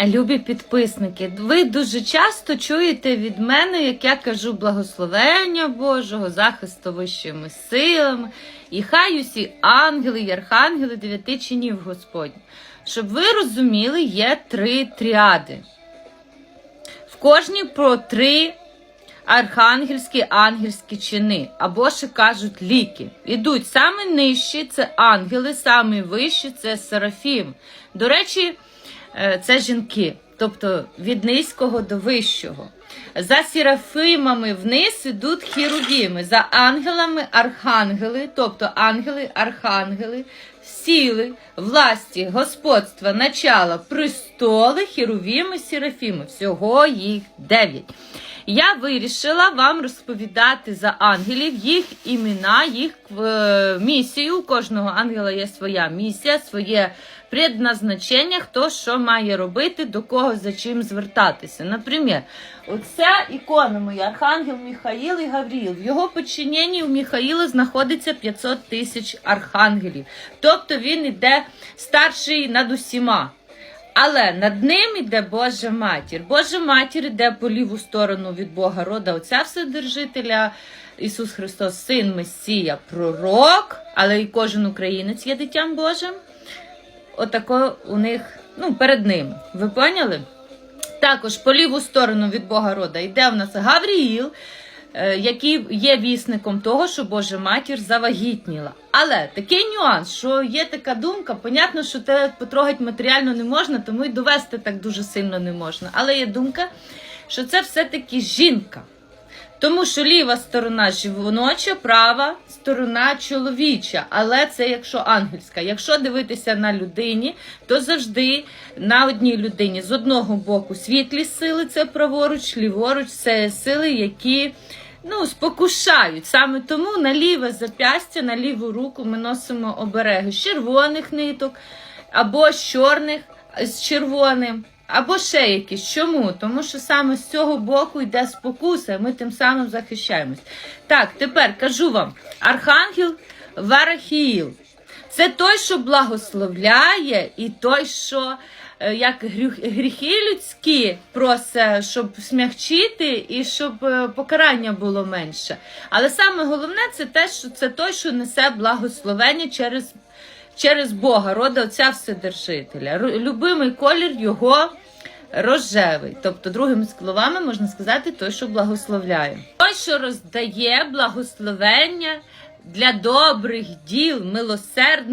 Любі підписники, ви дуже часто чуєте від мене, як я кажу, благословення Божого, захисту вищими силами, і хай усі ангели і архангели дев'яти чинів Господні. Щоб ви розуміли, є три тріади. В кожній про три архангельські ангельські чини, або ще кажуть ліки. Ідуть саме нижчі це ангели, саме вищі це серафім. До речі, це жінки, тобто від низького до вищого. За серафимами вниз ідуть хірургіми, за ангелами архангели, тобто ангели, архангели, сіли, власті, господства, начала, престоли, хірувіми, сірафіми. Всього їх дев'ять. Я вирішила вам розповідати за ангелів, їх імена, їх е, місію. У кожного ангела є своя місія, своє предназначення, хто що має робити, до кого за чим звертатися. Наприклад, оця ікона моя, Архангел Міхаїл і Гавріл. В його подчиненні у Міхаїла знаходиться 500 тисяч архангелів. Тобто він іде старший над усіма. Але над ним іде Божа матір. Божа матір іде по ліву сторону від Бога рода Отця Вседержителя. Ісус Христос, Син Месія, Пророк, але і кожен українець є дитям Божим. Отако у них, ну, перед ними. Ви поняли? Також по ліву сторону від Бога рода йде в нас Гавріїл, який є вісником того, що Божа матір завагітніла. Але такий нюанс, що є така думка, понятно, що те потрогати матеріально не можна, тому і довести так дуже сильно не можна. Але є думка, що це все-таки жінка. Тому що ліва сторона жіноча, права сторона чоловіча, але це якщо ангельська. Якщо дивитися на людині, то завжди на одній людині з одного боку світлі сили, це праворуч, ліворуч, це сили, які ну, спокушають. Саме тому на ліве запястя, на ліву руку ми носимо обереги з червоних ниток або з чорних з червоним. Або ще якісь. Чому? Тому що саме з цього боку йде спокуса, ми тим самим захищаємось. Так, тепер кажу вам: Архангел Варахіїл. Це той, що благословляє, і той, що е, як гріхи людські просить, щоб смягчити і щоб е, покарання було менше. Але саме головне це те, що це той, що несе благословення через через Бога, рода Отця Вседержителя. Любимий колір його рожевий. Тобто, другими словами, можна сказати, той, що благословляє. Той, що роздає благословення для добрих діл, милосердних.